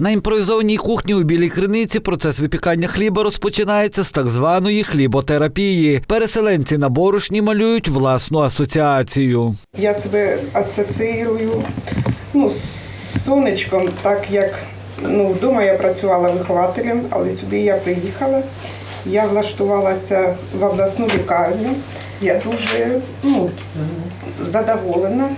На імпровізованій кухні у білій криниці процес випікання хліба розпочинається з так званої хліботерапії. Переселенці на борошні малюють власну асоціацію. Я себе асоціюю ну, з сонечком, так як ну, вдома я працювала вихователем, але сюди я приїхала. Я влаштувалася в обласну лікарню. Я дуже ну, задоволена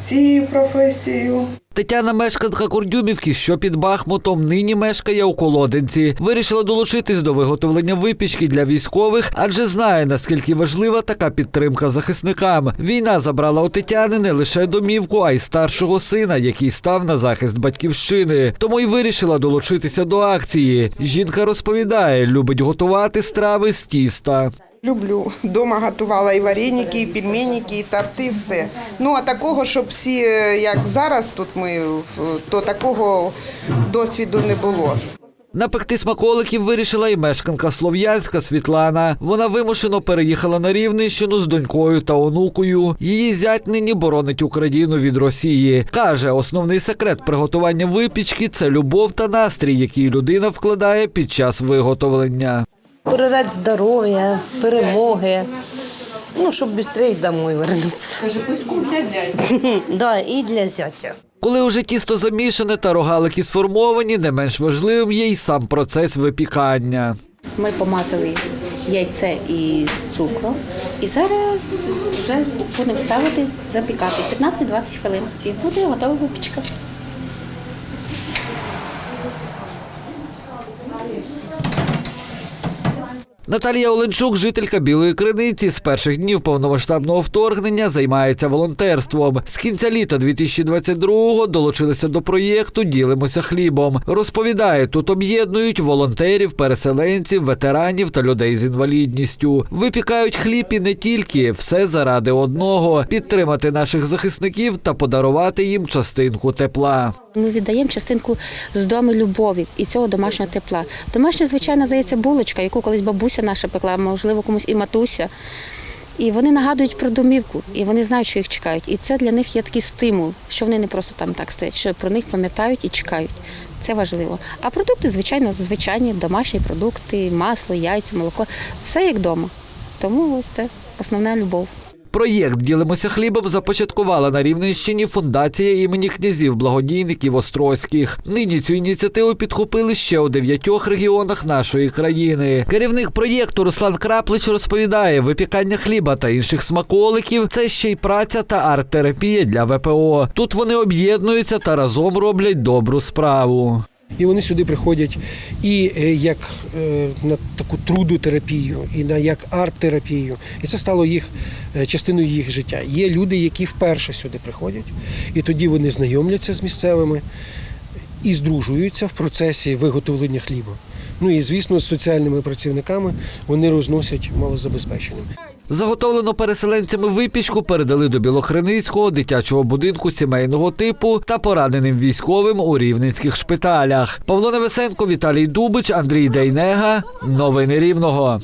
цією професією. Тетяна мешканка Курдюмівки, що під Бахмутом, нині мешкає у Колодинці. Вирішила долучитись до виготовлення випічки для військових, адже знає, наскільки важлива така підтримка захисникам. Війна забрала у Тетяни не лише домівку, а й старшого сина, який став на захист батьківщини. Тому й вирішила долучитися до акції. Жінка розповідає, любить готувати страви з тіста. Люблю. Дома готувала і вареники, і пельменики, і торти, все. Ну а такого, щоб всі, е, як зараз тут ми, то такого досвіду не було. Напекти смаколиків вирішила і мешканка Слов'янська Світлана. Вона вимушено переїхала на Рівненщину з донькою та онукою. Її зять нині боронить Україну від Росії. Каже, основний секрет приготування випічки це любов та настрій, який людина вкладає під час виготовлення. Передати здоров'я, перемоги. Ну, щоб швидше домой вернутися. Каже, для зятя. Да, і для зятя. Коли уже тісто замішане та рогалики сформовані, не менш важливим є й сам процес випікання. Ми помазали яйце із цукром і зараз вже будемо ставити запікати 15-20 хвилин і буде готова випічка. Наталія Оленчук, жителька Білої Криниці, з перших днів повномасштабного вторгнення займається волонтерством. З кінця літа 2022-го долучилися до проєкту Ділимося хлібом. Розповідає, тут об'єднують волонтерів, переселенців, ветеранів та людей з інвалідністю. Випікають хліб і не тільки все заради одного підтримати наших захисників та подарувати їм частинку тепла. Ми віддаємо частинку з дому любові і цього домашнього тепла. Домашня, звичайно, здається, булочка, яку колись бабуся наша пекла, можливо, комусь і матуся. І вони нагадують про домівку, і вони знають, що їх чекають. І це для них є такий стимул, що вони не просто там так стоять, що про них пам'ятають і чекають. Це важливо. А продукти, звичайно, звичайні домашні продукти, масло, яйця, молоко все як вдома. Тому ось це основна любов. Проєкт Ділимося хлібом започаткувала на Рівненщині фундація імені князів благодійників Острозьких. Нині цю ініціативу підхопили ще у дев'ятьох регіонах нашої країни. Керівник проєкту Руслан Краплич розповідає, випікання хліба та інших смаколиків це ще й праця та арт-терапія для ВПО. Тут вони об'єднуються та разом роблять добру справу. І вони сюди приходять і е, як е, на таку трудотерапію, і на як арт-терапію. І це стало їх е, частиною їх життя. Є люди, які вперше сюди приходять, і тоді вони знайомляться з місцевими і здружуються в процесі виготовлення хліба. Ну і звісно, з соціальними працівниками вони розносять малозабезпеченим. Заготовлену переселенцями випічку передали до Білохреницького дитячого будинку сімейного типу та пораненим військовим у рівненських шпиталях. Павло Невесенко, Віталій Дубич, Андрій Дейнега. Новини Рівного.